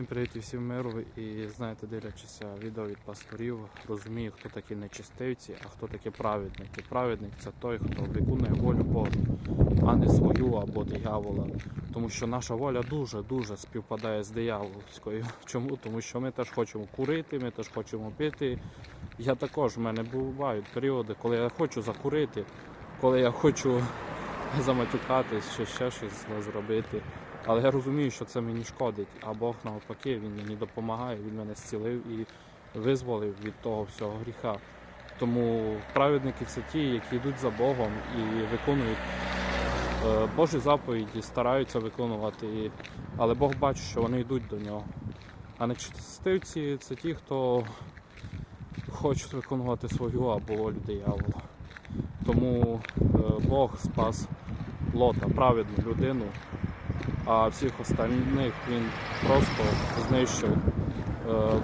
Всім привіт і всім миру. І знаєте, дивлячися відео від пасторів, розумію, хто такі нечистивці, а хто такі праведники. Праведник це той, хто виконує волю Божу, а не свою або диявола. Тому що наша воля дуже-дуже співпадає з диявольською. Чому? Тому що ми теж хочемо курити, ми теж хочемо пити. Я також, в мене бувають періоди, коли я хочу закурити, коли я хочу заматюкатись чи ще щось зробити. Але я розумію, що це мені шкодить, а Бог навпаки, він мені допомагає, він мене зцілив і визволив від того всього гріха. Тому праведники це ті, які йдуть за Богом і виконують е, Божі заповіді, стараються виконувати, але Бог бачить, що вони йдуть до нього. А нечистивці це ті, хто хочуть виконувати свою або волю диявола. Тому е, Бог спас Лота, праведну людину, а всіх остальних він просто знищив. Е,